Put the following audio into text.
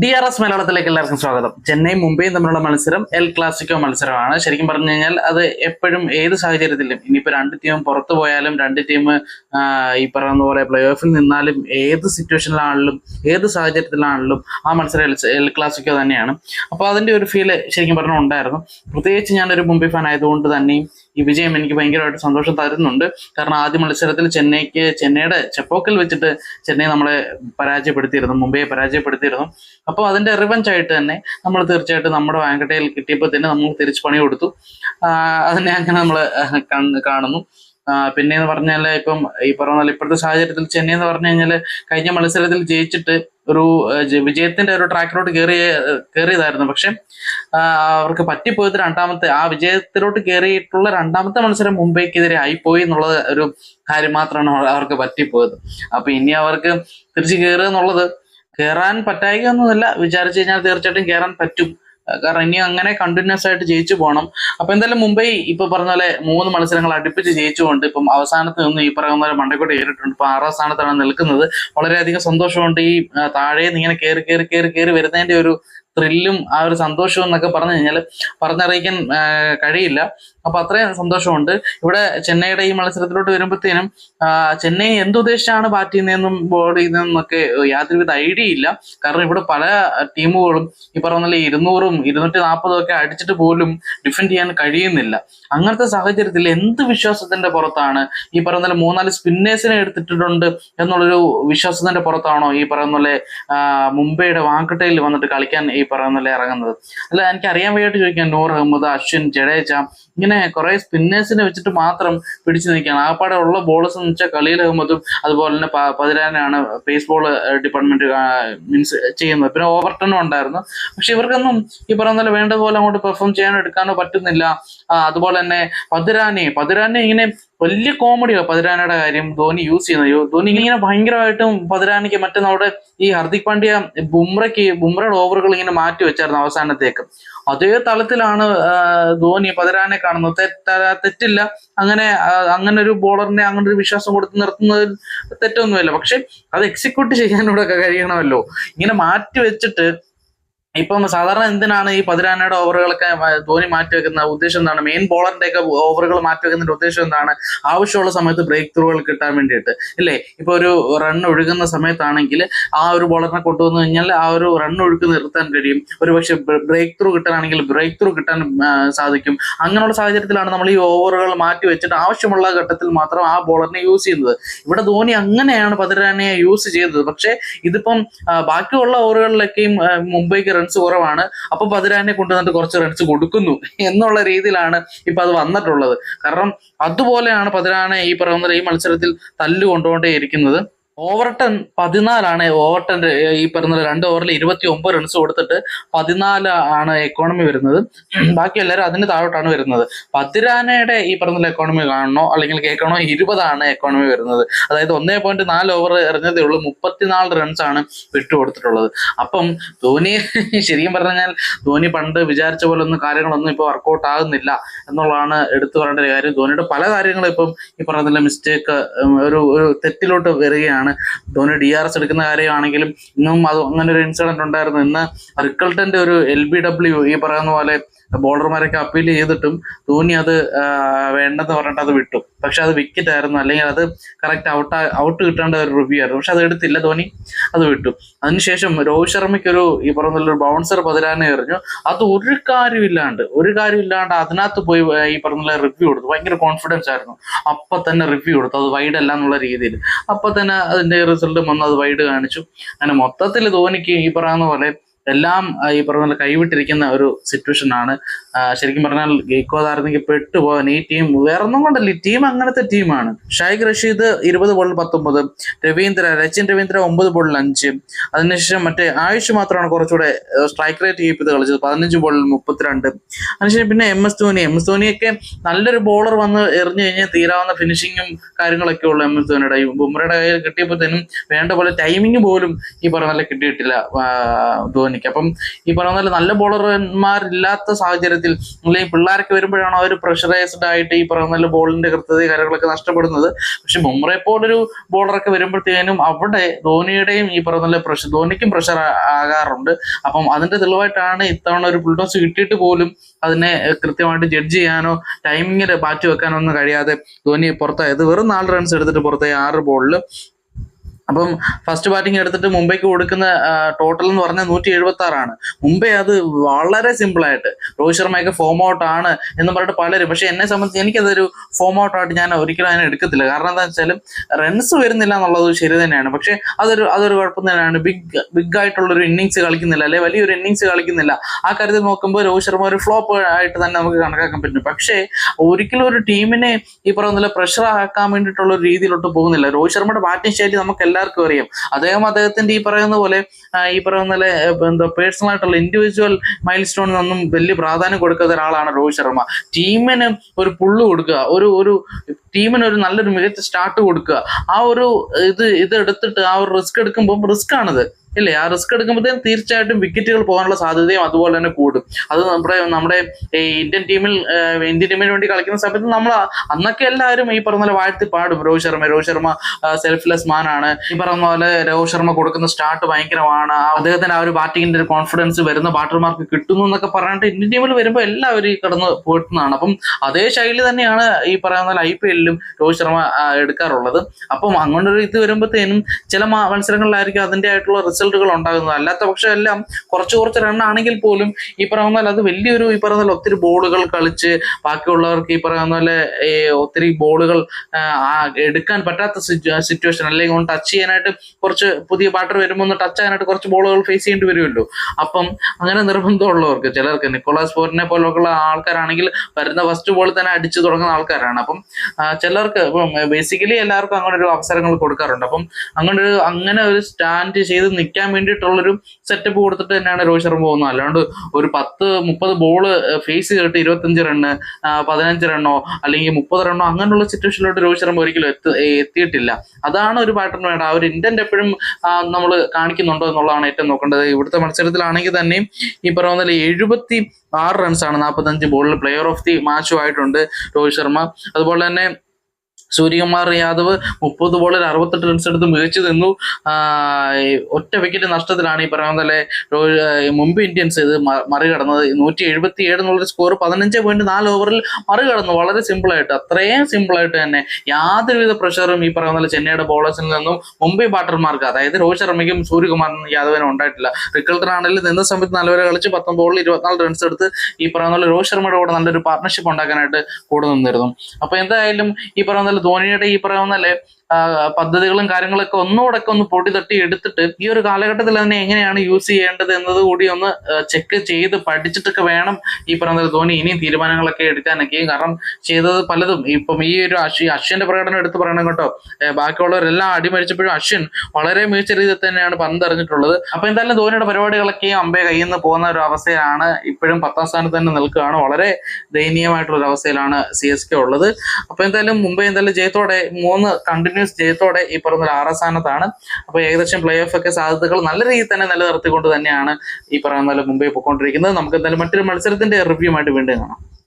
D R S മലയാളത്തിലേക്ക് എല്ലാവർക്കും സ്വാഗതം. ചെന്നൈ മുംബൈയും തമ്മിലുള്ള മത്സരം എൽ ക്ലാസിക്കോ മത്സരമാണ്. ശരിക്കും പറഞ്ഞു കഴിഞ്ഞാൽ അത് എപ്പോഴും ഏത് സാഹചര്യത്തിലും ഇനിയിപ്പോൾ രണ്ട് ടീം പുറത്തു പോയാലും രണ്ട് ടീം ഈ പറയുന്ന പോലെ പ്ലേ ഓഫിൽ നിന്നാലും ഏത് സിറ്റുവേഷനിലാണെങ്കിലും ഏത് സാഹചര്യത്തിലാണെങ്കിലും ആ മത്സരം എൽ ക്ലാസിക്കോ തന്നെയാണ്. അപ്പോൾ അതിന്റെ ഒരു ഫീൽ ശരിക്കും പറഞ്ഞാൽ ഉണ്ടായിരുന്നു. പ്രത്യേകിച്ച് ഞാനൊരു മുംബൈ ഫാൻ ആയതുകൊണ്ട് തന്നെയും ഈ വിജയം എനിക്ക് ഭയങ്കരമായിട്ട് സന്തോഷം തരുന്നുണ്ട്. കാരണം ആദ്യ മത്സരത്തിൽ ചെന്നൈക്ക് ചെന്നൈയുടെ ചെപ്പോക്കൽ വെച്ചിട്ട് ചെന്നൈ നമ്മളെ പരാജയപ്പെടുത്തിയിരുന്നു മുംബൈയെ പരാജയപ്പെടുത്തിയിരുന്നു. അപ്പോൾ അതിന്റെ റിവഞ്ച് ആയിട്ട് തന്നെ നമ്മൾ തീർച്ചയായിട്ടും നമ്മുടെ വാങ്കട്ടയിൽ കിട്ടിയപ്പോൾ തന്നെ നമ്മൾ തിരിച്ച് പണി കൊടുത്തു. അതിനെ അങ്ങനെ നമ്മൾ കാണുന്നു. പിന്നെ എന്ന് പറഞ്ഞാൽ ഇപ്പം ഈ പറഞ്ഞ പോലെ ഇപ്പോഴത്തെ സാഹചര്യത്തിൽ ചെന്നൈ എന്ന് പറഞ്ഞു കഴിഞ്ഞാൽ കഴിഞ്ഞ മത്സരത്തിൽ ജയിച്ചിട്ട് ഒരു വിജയത്തിന്റെ ഒരു ട്രാക്കിലോട്ട് കയറിയ കയറിയതായിരുന്നു പക്ഷെ അവർക്ക് പറ്റിപ്പോയത് രണ്ടാമത്തെ ആ വിജയത്തിലോട്ട് കയറിയിട്ടുള്ള രണ്ടാമത്തെ മത്സരം മുംബൈക്കെതിരെ ആയിപ്പോയി എന്നുള്ള ഒരു കാര്യം മാത്രമാണ് അവർക്ക് പറ്റിപ്പോയത്. അപ്പൊ ഇനി അവർക്ക് തിരിച്ചു കയറുക എന്നുള്ളത് കയറാൻ പറ്റായിക ഒന്നുമല്ല വിചാരിച്ചു കഴിഞ്ഞാൽ തീർച്ചയായിട്ടും കയറാൻ പറ്റും. കാരണം ഇനി അങ്ങനെ കണ്ടിന്യൂസ് ആയിട്ട് ജയിച്ചു പോകണം അപ്പൊ എന്തായാലും മുംബൈ ഇപ്പൊ പറഞ്ഞ പോലെ മൂന്ന് മത്സരങ്ങൾ അടുപ്പിച്ച് ജയിച്ചുകൊണ്ട് ഇപ്പം അവസാനത്ത് നിന്ന് ഈ പറയുന്ന പോലെ മണ്ടക്കോട്ട് കയറിയിട്ടുണ്ട്. ഇപ്പൊ ആറാം സ്ഥാനത്താണ് നിൽക്കുന്നത്. വളരെയധികം സന്തോഷമുണ്ട് ഈ താഴേന്ന് ഇങ്ങനെ കയറി കയറി കയറി കയറി വരുന്നതിന്റെ ഒരു ത്രില്ലും ആ ഒരു സന്തോഷവും എന്നൊക്കെ പറഞ്ഞു കഴിഞ്ഞാൽ പറഞ്ഞറിയിക്കാൻ കഴിയില്ല. അപ്പൊ അത്രയും സന്തോഷമുണ്ട്. ഇവിടെ ചെന്നൈയുടെ ഈ മത്സരത്തിലോട്ട് വരുമ്പോഴത്തേനും ചെന്നൈ എന്തുദ്ദേശിച്ചാണ് ബാറ്റ് ചെയ്യുന്നതെന്നും ബോൾ ചെയ്യുന്നതെന്നും ഒക്കെ യാതൊരുവിധ ഐഡിയ ഇല്ല. കാരണം ഇവിടെ പല ടീമുകളും ഈ പറഞ്ഞ ഇരുന്നൂറും ഇരുന്നൂറ്റി നാൽപ്പതും ഒക്കെ അടിച്ചിട്ട് പോലും ഡിഫെൻഡ് ചെയ്യാൻ കഴിയുന്നില്ല. അങ്ങനത്തെ സാഹചര്യത്തിൽ എന്ത് വിശ്വാസത്തിന്റെ പുറത്താണ് ഈ പറയുന്ന മൂന്നാൽ സ്പിന്നേഴ്സിനെ എടുത്തിട്ടുണ്ട് എന്നുള്ളൊരു വിശ്വാസത്തിന്റെ പുറത്താണോ ഈ പറയുന്ന പോലെ മുംബൈയുടെ വാങ്കട്ടയിൽ വന്നിട്ട് കളിക്കാൻ ഈ പറയുന്ന ഇറങ്ങുന്നത്. അല്ല എനിക്ക് അറിയാൻ വയ്യായിട്ട് ചോദിക്കാം. നൂർ അഹമ്മദ് അശ്വിൻ ജഡേജ ഇങ്ങനെ കുറെ സ്പിന്നേഴ്സിനെ വെച്ചിട്ട് മാത്രം പിടിച്ചു നിൽക്കുകയാണ്. ആപ്പാടെ ഉള്ള ബോളേഴ്സ് എന്ന് വെച്ചാൽ ഖലീൽ അഹമ്മദും അതുപോലെ തന്നെ പതിരാനാണ് പേസ് ബോൾ ഡിപ്പാർട്ട്മെന്റ് മീൻസ് ചെയ്യുന്നത്. പിന്നെ ഓവർടണും ഉണ്ടായിരുന്നു. പക്ഷെ ഇവർക്കൊന്നും ഈ പറയുന്ന പോലെ വേണ്ടതുപോലെ അങ്ങോട്ട് പെർഫോം ചെയ്യാനോ എടുക്കാനോ പറ്റുന്നില്ല. അതുപോലെ തന്നെ പതിരാനെ പതിരാനെ ഇങ്ങനെ വലിയ കോമഡിയോ പതിരാനയുടെ കാര്യം ധോനി യൂസ് ചെയ്യുന്നത് ധോണി ഇങ്ങനെ ഭയങ്കരമായിട്ടും പതിരാനയ്ക്ക് മറ്റേ നമ്മുടെ ഈ ഹർദിക് പാണ്ഡ്യ ബുംറയ്ക്ക് ബുംറയുടെ ഓവറുകൾ ഇങ്ങനെ മാറ്റി വെച്ചായിരുന്നു അവസാനത്തേക്ക്. അതേ തലത്തിലാണ് ധോണി പതിരാനെ കാണുന്നത്. തെറ്റ തെറ്റില്ല. അങ്ങനെ അങ്ങനെ ഒരു ബോളറിനെ അങ്ങനെ ഒരു വിശ്വാസം കൊടുത്ത് നിർത്തുന്നതിൽ തെറ്റൊന്നുമില്ല. പക്ഷെ അത് എക്സിക്യൂട്ട് ചെയ്യാനൂടെ കഴിയണമല്ലോ. ഇങ്ങനെ മാറ്റി വെച്ചിട്ട് ഇപ്പം സാധാരണ എന്തിനാണ് ഈ പതിരാനയുടെ ഓവറുകളൊക്കെ ധോനി മാറ്റി വെക്കുന്ന ഉദ്ദേശം എന്താണ്? മെയിൻ ബോളറിന്റെ ഒക്കെ ഓവറുകൾ മാറ്റി വെക്കുന്നതിന്റെ ഉദ്ദേശം എന്താണ്? ആവശ്യമുള്ള സമയത്ത് ബ്രേക്ക് ത്രൂകൾ കിട്ടാൻ വേണ്ടിയിട്ട്. ഇല്ലേ? ഇപ്പൊ ഒരു റൺ ഒഴുകുന്ന സമയത്താണെങ്കിൽ ആ ഒരു ബോളറിനെ കൊണ്ടുവന്നു കഴിഞ്ഞാൽ ആ ഒരു റൺ ഒഴുക്ക് നിർത്താൻ കഴിയും. ഒരു പക്ഷെ ബ്രേക്ക് ത്രൂ കിട്ടാനാണെങ്കിൽ ബ്രേക്ക് ത്രൂ കിട്ടാൻ സാധിക്കും. അങ്ങനെയുള്ള സാഹചര്യത്തിലാണ് നമ്മൾ ഈ ഓവറുകൾ മാറ്റി വെച്ചിട്ട് ആവശ്യമുള്ള ഘട്ടത്തിൽ മാത്രം ആ ബോളറിനെ യൂസ് ചെയ്യുന്നത്. ഇവിടെ ധോനി അങ്ങനെയാണ് പതിരാനയെ യൂസ് ചെയ്തത്. പക്ഷേ ഇതിപ്പം ബാക്കിയുള്ള ഓവറുകളിലൊക്കെയും മുംബൈക്ക് മുംബൈക്ക് റൺസ് കുറവാണ്. അപ്പൊ പതിരാനെ കൊണ്ടുവന്നിട്ട് കുറച്ച് റൺസ് കൊടുക്കുന്നു എന്നുള്ള രീതിയിലാണ് ഇപ്പൊ അത് വന്നിട്ടുള്ളത്. കാരണം അതുപോലെയാണ് പതിരാനെ ഈ പറയുന്ന ഈ മത്സരത്തിൽ തല്ലു കൊണ്ടുകൊണ്ടേ ഇരിക്കുന്നത് ഓവർടൺ പതിനാലാണ് ഓവർടൺ ഈ പറഞ്ഞ രണ്ട് ഓവറിൽ ഇരുപത്തി ഒമ്പത് റൺസ് കൊടുത്തിട്ട് പതിനാല് ആണ് എക്കോണമി വരുന്നത്. ബാക്കി എല്ലാവരും അതിന് താഴോട്ടാണ് വരുന്നത്. പതിരാനയുടെ ഈ പറഞ്ഞ എക്കോണമി കാണണോ അല്ലെങ്കിൽ കേൾക്കണോ? ഇരുപതാണ് എക്കോണമി വരുന്നത്. അതായത് ഒന്നേ പോയിന്റ് നാല് ഓവർ എറിഞ്ഞതേ ഉള്ളൂ. മുപ്പത്തിനാല് റൺസ് ആണ് വിട്ടുകൊടുത്തിട്ടുള്ളത്. അപ്പം ധോനി ശരിക്കും പറഞ്ഞാൽ ധോനി പണ്ട് വിചാരിച്ച പോലെ ഒന്നും കാര്യങ്ങളൊന്നും ഇപ്പോൾ വർക്കൗട്ട് ആകുന്നില്ല എന്നുള്ളതാണ് എടുത്തു പറയേണ്ട കാര്യം. ധോനിയുടെ പല കാര്യങ്ങളും ഇപ്പം ഈ പറഞ്ഞ മിസ്റ്റേക്ക് ഒരു ഒരു തെറ്റിലോട്ട് വരികയാണ്. ധോനി ഡി ആർ എസ് എടുക്കുന്ന കാര്യമാണെങ്കിലും ഇന്നും അത് അങ്ങനെ ഒരു ഇൻസിഡന്റ് ഉണ്ടായിരുന്നു. ഇന്ന് റിക്കൾട്ടന്റെ ഒരു എൽ ബി ഡബ്ല്യു ഈ പറയുന്ന പോലെ ബോളർമാരൊക്കെ അപ്പീൽ ചെയ്തിട്ടും ധോനി അത് വേണ്ടെന്ന് പറഞ്ഞിട്ട് അത് വിട്ടു. പക്ഷെ അത് വിക്കറ്റ് ആയിരുന്നു. അല്ലെങ്കിൽ അത് കറക്റ്റ് ഔട്ട് ഔട്ട് കിട്ടേണ്ട ഒരു റിവ്യൂ ആയിരുന്നു. പക്ഷെ അത് എടുത്തില്ല ധോനി അത് വിട്ടു. അതിനുശേഷം രോഹിത് ശർമ്മയ്ക്ക് ഒരു ഈ പറഞ്ഞ ഒരു ബൗൺസർ പതിരാനെ എറിഞ്ഞു. അത് ഒരു കാര്യമില്ലാണ്ട് ഒരു കാര്യമില്ലാണ്ട് അതിനകത്ത് പോയി ഈ പറഞ്ഞ റിവ്യൂ കൊടുത്തു. ഭയങ്കര കോൺഫിഡൻസ് ആയിരുന്നു. അപ്പൊ തന്നെ റിവ്യൂ കൊടുത്തു. അത് വൈഡ് അല്ല എന്നുള്ള രീതിയിൽ. അപ്പൊ തന്നെ അതിന്റെ റിസൾട്ട് വന്ന് അത് വൈഡ് കാണിച്ചു. അങ്ങനെ മൊത്തത്തിൽ ധോനിക്ക് ഈ പറയുന്ന പോലെ എല്ലാം ഈ പറഞ്ഞ കൈവിട്ടിരിക്കുന്ന ഒരു സിറ്റുവേഷൻ ആണ്. ശരിക്കും പറഞ്ഞാൽ ഗെയ്ക്കോ ഗെയ്ക്കോതായിരുന്നെങ്കിൽ പെട്ടുപോകാൻ ഈ ടീം വേറെ ഒന്നും കൊണ്ടല്ല. ഈ ടീം അങ്ങനത്തെ ടീമാണ് ഷൈഖ് റഷീദ് ഇരുപത് ബോളിൽ പത്തൊമ്പത് രവീന്ദ്ര രച്ചിൻ രവീന്ദ്ര ഒമ്പത് ബോളിൽ അഞ്ച്. അതിനുശേഷം മറ്റേ ആയുഷ് മാത്രമാണ് കുറച്ചുകൂടെ സ്ട്രൈക്ക് റേറ്റ് കീപ്പ് ചെയ്ത് കളിച്ചത്. പതിനഞ്ച് ബോളിൽ മുപ്പത്തിരണ്ട്. അതിനുശേഷം പിന്നെ M S Dhoni M S ധോനിയൊക്കെ നല്ലൊരു ബോളർ വന്ന് എറിഞ്ഞു കഴിഞ്ഞാൽ തീരാവുന്ന ഫിനിഷിങ്ങും കാര്യങ്ങളൊക്കെ ഉള്ളു എം എസ് ധോനിയുടെ ബുംറയുടെ കയ്യിൽ കിട്ടിയപ്പോഴത്തേനും വേണ്ട പോലെ ടൈമിങ് പോലും ഈ പറഞ്ഞ കിട്ടിയിട്ടില്ല ആ, ധോനിക്ക് അപ്പം ഈ പറയുന്ന പോലെ നല്ല ബോളർമാരില്ലാത്ത സാഹചര്യത്തിൽ അല്ലെങ്കിൽ പിള്ളേരൊക്കെ വരുമ്പോഴാണ് അവർ പ്രഷറൈസ്ഡ് ആയിട്ട് ഈ പറയുന്ന പോലെ ബോളിന്റെ കൃത്യത കാര്യങ്ങളൊക്കെ നഷ്ടപ്പെടുന്നത്. പക്ഷെ ബുംറയെ പോലൊരു ബോളറൊക്കെ വരുമ്പോഴത്തേനും അവിടെ ധോണിയുടെയും ഈ പറയുന്ന പോലെ പ്രഷർ ധോണിക്കും പ്രഷർ ആകാറുണ്ട്. അപ്പം അതിന്റെ തെളിവായിട്ടാണ് ഇത്തവണ ഒരു ബുൾഡോസ് കിട്ടിയിട്ട് പോലും അതിനെ കൃത്യമായിട്ട് ജഡ്ജ് ചെയ്യാനോ ടൈമിങ്ങിൽ ബാറ്റ് വെക്കാനോ ഒന്നും കഴിയാതെ ധോനി പുറത്തായത്. വെറും നാല് റൺസ് എടുത്തിട്ട് പുറത്തായി ആറ് ബോളിൽ അപ്പം ഫസ്റ്റ് ബാറ്റിംഗ് എടുത്തിട്ട് മുംബൈക്ക് കൊടുക്കുന്ന ടോട്ടൽ എന്ന് പറഞ്ഞാൽ നൂറ്റി എഴുപത്തി ആറാണ് മുംബൈ അത് വളരെ സിമ്പിൾ ആയിട്ട് രോഹിത് ശർമ്മയൊക്കെ ഫോം ഔട്ട് ആണ് എന്ന് പറഞ്ഞിട്ട് പലരും പക്ഷെ എന്നെ സംബന്ധിച്ച് എനിക്കതൊരു ഫോം ഔട്ട് ആയിട്ട് ഞാൻ ഒരിക്കലും അതിനെ എടുക്കത്തില്ല. കാരണം എന്താ വെച്ചാൽ റൺസ് വരുന്നില്ല എന്നുള്ളത് ശരി തന്നെയാണ്. പക്ഷെ അതൊരു അതൊരു കുഴപ്പം തന്നെയാണ്. ബിഗ് ബിഗ് ആയിട്ടുള്ളൊരു ഇന്നിങ്സ് കളിക്കുന്നില്ല അല്ലെ? വലിയൊരു ഇന്നിങ്സ് കളിക്കുന്നില്ല. ആ കാര്യത്തിൽ നോക്കുമ്പോൾ രോഹിത് ശർമ്മ ഒരു ഫ്ലോപ്പ് ആയിട്ട് തന്നെ നമുക്ക് കണക്കാക്കാൻ പറ്റും. പക്ഷേ ഒരിക്കലും ഒരു ടീമിനെ ഈ പറയുന്ന പ്രഷർ ആക്കാൻ വേണ്ടിയിട്ടുള്ള ഒരു രീതിയിലോട്ട് പോകുന്നില്ല. രോഹിത് ശർമ്മയുടെ ബാറ്റിംഗ് ശൈലി നമുക്ക് എല്ലാവർക്കും അറിയാം. അദ്ദേഹം അദ്ദേഹത്തിന്റെ ഈ പറയുന്ന പോലെ ഈ പറയുന്ന പോലെ എന്താ പേഴ്സണൽ ആയിട്ടുള്ള ഇൻഡിവിജ്വൽ മൈൽ സ്റ്റോണിനൊന്നും വലിയ പ്രാധാന്യം കൊടുക്കാത്ത ഒരാളാണ് രോഹിത് ശർമ്മ. ടീമിന് ഒരു പുള്ള് കൊടുക്കുക ഒരു ഒരു ടീമിന് ഒരു നല്ലൊരു മികച്ച സ്റ്റാർട്ട് കൊടുക്കുക ആ ഒരു ഇത് ഇത് എടുത്തിട്ട് ആ ഒരു റിസ്ക് എടുക്കുമ്പോൾ റിസ്ക് ആണിത്. ഇല്ലേ? ആ റിസ്ക് എടുക്കുമ്പോഴത്തേക്കും തീർച്ചയായിട്ടും വിക്കറ്റുകൾ പോകാനുള്ള സാധ്യതയും അതുപോലെ തന്നെ കൂടും. അത് നമ്മുടെ നമ്മുടെ ഇന്ത്യൻ ടീമിൽ ഇന്ത്യൻ ടീമിന് വേണ്ടി കളിക്കുന്ന സമയത്ത് നമ്മൾ അന്നൊക്കെ എല്ലാവരും ഈ പറഞ്ഞ പോലെ വാഴ്ത്തി പാടും. രോഹിത് ശർമ്മ രോഹിത് ശർമ്മ സെൽഫ്ലെസ് മാൻ ആണ്. ഈ പറഞ്ഞ പോലെ രോഹിത് ശർമ്മ കൊടുക്കുന്ന സ്റ്റാർട്ട് ഭയങ്കരമാണ്. അദ്ദേഹത്തിന്റെ അദ്ദേഹത്തിന് ആ ഒരു ബാറ്റിങ്ങിന്റെ ഒരു കോൺഫിഡൻസ് വരുന്ന ബാറ്റർമാർക്ക് കിട്ടുന്നു എന്നൊക്കെ പറഞ്ഞിട്ട് ഇന്ത്യൻ ടീമിൽ വരുമ്പോൾ എല്ലാവരും ഈ കടന്ന് പോയിട്ടുന്നതാണ്. അപ്പം അതേ ശൈലി തന്നെയാണ് ഈ പറയുന്ന ഐ പി എല്ലിലും രോഹിത് ശർമ്മ എടുക്കാറുള്ളത്. അപ്പം അങ്ങനെ ഒരു ഇത് വരുമ്പോഴത്തേനും ചില മത്സരങ്ങളിലായിരിക്കും അതിന്റെ ആയിട്ടുള്ള റിസൾട്ടുകൾ ഉണ്ടാകുന്നത്. അല്ലാത്ത പക്ഷം എല്ലാം കുറച്ച് കുറച്ച് റണ്ണാണെങ്കിൽ പോലും ഈ പറയുന്ന അത് വലിയൊരു ഈ പറയുന്ന ഒത്തിരി ബോളുകൾ കളിച്ച് ബാക്കിയുള്ളവർക്ക് ഈ പറയുന്ന പോലെ ഒത്തിരി ബോളുകൾ എടുക്കാൻ പറ്റാത്ത സിറ്റുവേഷൻ അല്ലെങ്കിൽ ഒന്ന് ടച്ച് ചെയ്യാനായിട്ട് കുറച്ച് പുതിയ ബാറ്റർ വരുമ്പോൾ ഒന്ന് ടച്ച് ചെയ്യാനായിട്ട് കുറച്ച് ബോളുകൾ ഫേസ് ചെയ്യേണ്ടി വരുമല്ലോ. അപ്പം അങ്ങനെ നിർബന്ധമുള്ളവർക്ക് ചിലർക്ക് നിക്കോളാസ് ഫോറിനെ പോലുള്ള ആൾക്കാരാണെങ്കിൽ വരുന്ന ഫസ്റ്റ് ബോൾ തന്നെ അടിച്ചു തുടങ്ങുന്ന ആൾക്കാരാണ്. അപ്പം ചിലർക്ക് ബേസിക്കലി എല്ലാവർക്കും അങ്ങനെ ഒരു അവസരങ്ങൾ കൊടുക്കാറുണ്ട്. അപ്പം അങ്ങനെ ഒരു അങ്ങനെ ഒരു സ്റ്റാൻഡ് ചെയ്ത് നിൽക്കാൻ വേണ്ടിയിട്ടുള്ളൊരു സെറ്റപ്പ് കൊടുത്തിട്ട് തന്നെയാണ് രോഹിത് ശർമ്മ പോകുന്നത്. അല്ലാണ്ട് ഒരു പത്ത് മുപ്പത് ബോൾ ഫേസ് ചെയ്തിട്ട് ഇരുപത്തഞ്ച് റണ്ണ് പതിനഞ്ച് റണ്ണോ അല്ലെങ്കിൽ മുപ്പത് റണ്ണോ അങ്ങനെയുള്ള സിറ്റുവേഷനിലോട്ട് രോഹിത് ശർമ്മ ഒരിക്കലും എത്തി എത്തിയിട്ടില്ല. അതാണ് ഒരു പാറ്റേൺ വേണ്ട ആ ഒരു ഇന്റന്റ് എപ്പോഴും നമ്മൾ കാണിക്കുന്നുണ്ടോ എന്നുള്ളതാണ് ഏറ്റവും നോക്കേണ്ടത്. ഇവിടുത്തെ മത്സരത്തിലാണെങ്കിൽ തന്നെയും ഈ പറയുന്ന എഴുപത്തി ആറ് റൺസാണ് നാൽപ്പത്തഞ്ച് ബോളിൽ പ്ലെയർ ഓഫ് ദി മാച്ചും ആയിട്ടുണ്ട് രോഹിത് ശർമ്മ. അതുപോലെ തന്നെ സൂര്യകുമാർ യാദവ് മുപ്പത് ബോളിൽ അറുപത്തെട്ട് റൺസ് എടുത്ത് മികച്ചു നിന്നു. ഒറ്റ വിക്കറ്റ് നഷ്ടത്തിലാണ് ഈ പറയുന്ന പോലെ മുംബൈ ഇന്ത്യൻസ് ഇത് മറികടന്നത്. നൂറ്റി എഴുപത്തി ഏഴ് എന്നുള്ളൊരു സ്കോർ പതിനഞ്ച് പോയിന്റ് നാല് ഓവറിൽ മറികടന്നു. വളരെ സിമ്പിളായിട്ട് അത്രയും സിമ്പിളായിട്ട് തന്നെ യാതൊരുവിധ പ്രഷറും ഈ പറയുന്ന പോലെ ചെന്നൈയുടെ ബോളേഴ്സിൽ നിന്നും മുംബൈ ബാറ്റർമാർക്ക് അതായത് രോഹിത് ശർമ്മയ്ക്കും സൂര്യകുമാറിനും യാദവിനും ഉണ്ടായിട്ടില്ല. റിക്കൾട്ടർ ആണെങ്കിൽ നിന്ന സമയത്ത് നല്ലവരെ കളിച്ച് പത്തൊമ്പത് ബോളിൽ ഇരുപത്തിനാല് റൺസ് എടുത്ത് ഈ പറയുന്ന പോലെ രോഹിത് ശർമ്മയുടെ കൂടെ നല്ലൊരു പാർട്ണർഷിപ്പ് ഉണ്ടാക്കാനായിട്ട് കൂടെ നിന്നിരുന്നു. അപ്പൊ എന്തായാലും ഈ പറയുന്ന ധോണിയുടെ ഈ പറയുന്ന പദ്ധതികളും കാര്യങ്ങളൊക്കെ ഒന്നുകൂടെ ഒക്കെ ഒന്ന് പൊടി തട്ടി എടുത്തിട്ട് ഈ ഒരു കാലഘട്ടത്തിൽ തന്നെ എങ്ങനെയാണ് യൂസ് ചെയ്യേണ്ടത് എന്നത് കൂടി ഒന്ന് ചെക്ക് ചെയ്ത് പഠിച്ചിട്ടൊക്കെ വേണം ഈ പറയുന്ന ധോണി ഇനിയും തീരുമാനങ്ങളൊക്കെ എടുക്കാനൊക്കെ. കാരണം ചെയ്തത് പലതും. ഇപ്പം ഈ ഒരു അശ്വി അശ്വിന്റെ പ്രകടനം എടുത്ത് പറയണം കേട്ടോ. ബാക്കിയുള്ളവരെല്ലാം അടിമരിച്ചപ്പോഴും അശ്വിൻ വളരെ മികച്ച രീതിയിൽ തന്നെയാണ് പന്തെറിഞ്ഞിട്ടുള്ളത്. അപ്പൊ എന്തായാലും ധോണിയുടെ പരിപാടികളൊക്കെ അമ്പേ കയ്യിൽ നിന്ന് പോകുന്ന ഒരു അവസ്ഥയാണ് ഇപ്പോഴും പത്താം സ്ഥാനത്ത് തന്നെ നിൽക്കുകയാണ്. വളരെ ദയനീയമായിട്ടുള്ള ഒരു അവസ്ഥയിലാണ് സി എസ് കെ ഉള്ളത്. അപ്പൊ എന്തായാലും മുംബൈ എന്തായാലും ജയത്തോടെ മൂന്ന് കണ്ടിന്യൂസ് ജയത്തോടെ ഈ പറഞ്ഞ ആറാം സ്ഥാനത്താണ്. അപ്പൊ ഏകദേശം പ്ലേ ഓഫ് ഒക്കെ സാധ്യതകൾ നല്ല രീതിയിൽ തന്നെ നിലനിർത്തിക്കൊണ്ട് തന്നെയാണ് ഈ പറയുന്ന പോലെ മുംബൈ പോയിക്കൊണ്ടിരിക്കുന്നത്. നമുക്ക് എന്തായാലും മറ്റൊരു മത്സരത്തിന്റെ റിവ്യൂ ആയിട്ട് വീണ്ടും കാണാം.